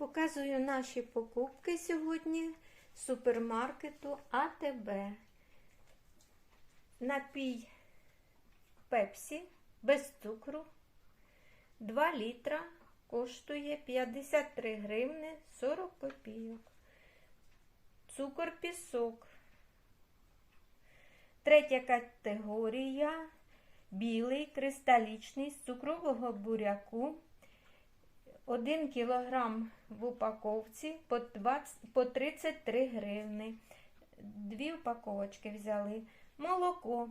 Показую наші покупки сьогодні з супермаркету АТБ. Напій Пепсі без цукру 2 літра коштує 53 гривни 40 копійок. Цукор пісок. Третя категорія білий кристалічний з цукрового буряку. 1 кілограм в упаковці по, 20, по 33 гривни. Дві упаковочки взяли. Молоко.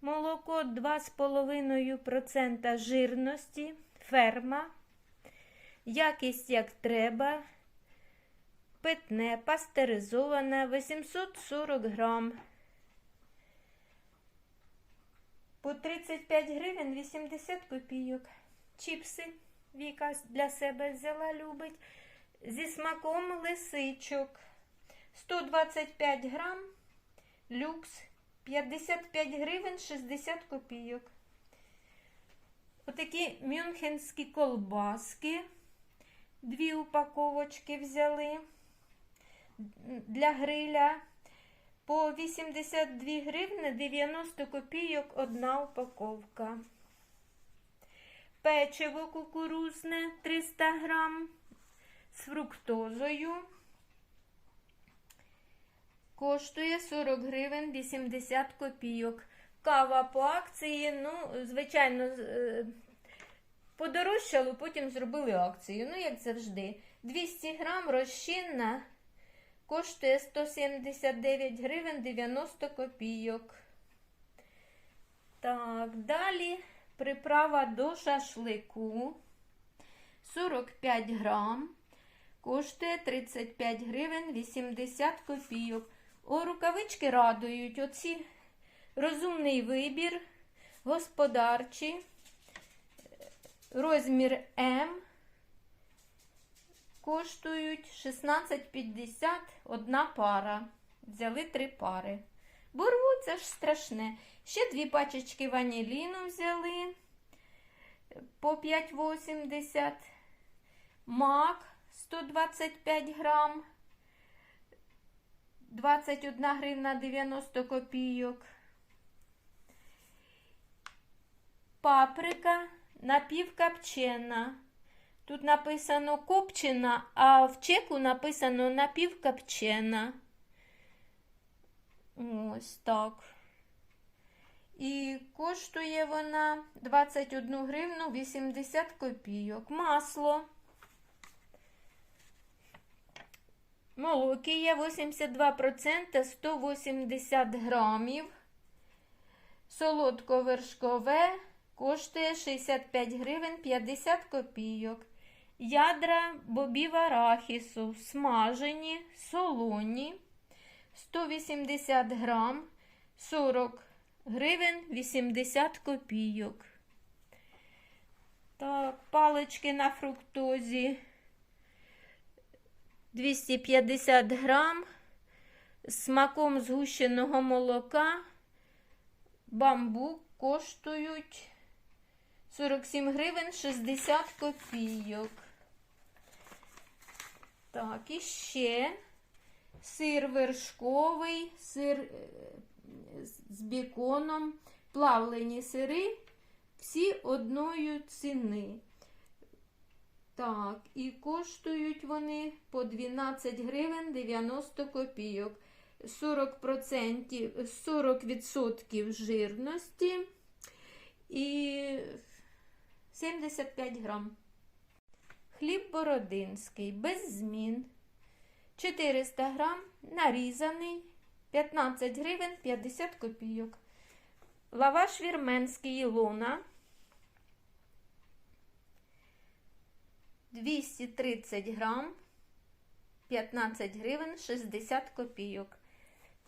Молоко 2,5% жирності. Ферма. Якість як треба. Питне, пастеризоване 840 грам. По 35 гривень 80 копійок. Чіпси Віка для себе взяла, любить. Зі смаком лисичок. 125 грам. Люкс 55 гривень 60 копійок. Отакі мюнхенські колбаски. Дві упаковочки взяли для гриля. По 82 гривни 90 копійок одна упаковка. Печиво кукурузне 300 грам з фруктозою. Коштує 40 гривень 80 копійок. Кава по акції, ну, звичайно, е, подорожчало, потім зробили акцію. Ну, як завжди. 200 грам розчинна коштує 179 гривень 90 копійок. Так, далі приправа до шашлику 45 грам. Коштує 35 гривень 80 копійок. О, рукавички радують. Оці розумний вибір, господарчі, розмір М. Коштують 16,50 одна пара. Взяли три пари. Борву це ж страшне. Ще дві пачечки ваніліну взяли по 5,80. Мак 125 грам. 21 гривна 90 копійок. Паприка напівкапчена. Тут написано копчена, а в чеку написано напівкапчена. Ось так. І коштує вона 21 гривну 80 копійок. Масло. Молокія 82%, 180 грамів. Солодковершкове коштує 65 гривень 50 копійок. Ядра бобів арахісу смажені, солоні 180 грам 40 гривень 80 копійок. Так, палички на фруктозі 250 грам смаком згущеного молока. Бамбук коштують 47 гривень 60 копійок. Так, і ще сир вершковий, сир е, з біконом, плавлені сири, всі одної ціни. Так, і коштують вони по 12 гривень 90 копійок. 40%, 40% жирності і 75 грам. Хліб бородинський без змін. 400 грам нарізаний 15 гривень 50 копійок. Лаваш вірменський Ілона 230 грам 15 гривень 60 копійок.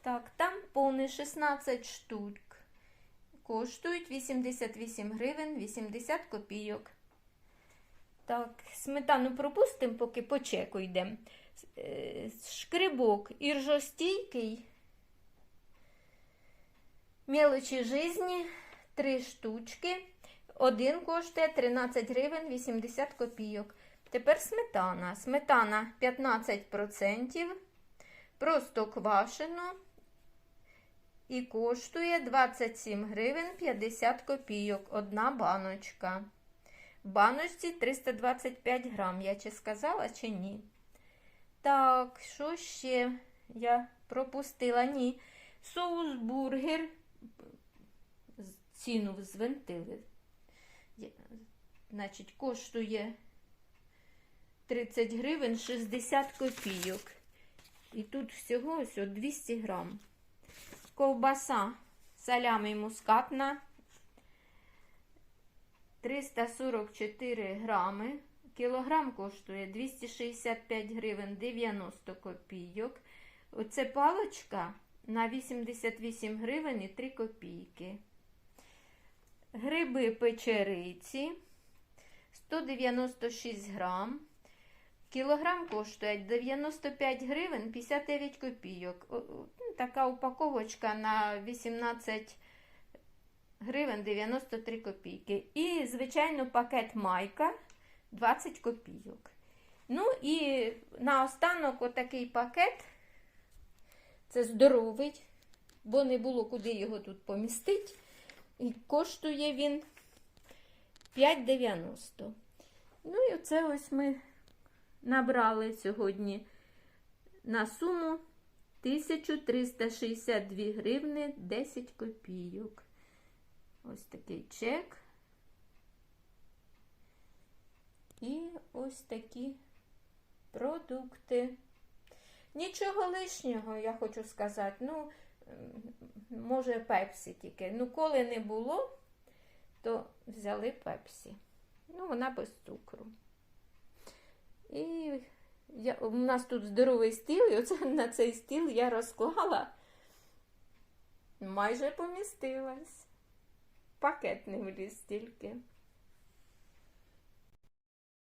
Так, там повний 16 штук. Коштують 88 гривень 80 копійок. Так, сметану пропустимо, поки по чеку йдемо. Шкрибок іржостійкий. Мелочі жизні 3 штучки. Один коштує 13 гривень 80 копійок. Тепер сметана. Сметана 15%, просто квашено і коштує 27 гривень 50 копійок. Одна баночка. В баночці 325 грам. Я чи сказала, чи ні? Так, що ще я пропустила? Ні. Соус бургер. Ціну звентили. Значить, коштує 30 гривень 60 копійок. І тут всього ось 200 грам. Ковбаса салями мускатна 344 грами. Кілограм коштує 265 гривень 90 копійок. Оце палочка на 88 гривень і 3 копійки. Гриби печериці 196 грам. Кілограм коштує 95 гривень 59 копійок. Ну, Така упаковочка на 18 гривень 93 копійки. І, звичайно, пакет майка 20 копійок. Ну і наостанок отакий пакет. Це здоровий, бо не було куди його тут помістити. І коштує він 5,90. Ну і оце ось ми набрали сьогодні на суму 1362 гривни 10 копійок. Ось такий чек. І ось такі продукти. Нічого лишнього, я хочу сказати. Ну, може, пепсі тільки. Ну, коли не було, то взяли пепсі. Ну, вона без цукру. І я, у нас тут здоровий стіл, і оце на цей стіл я розклала. Майже помістилась. Пакет не вліз тільки.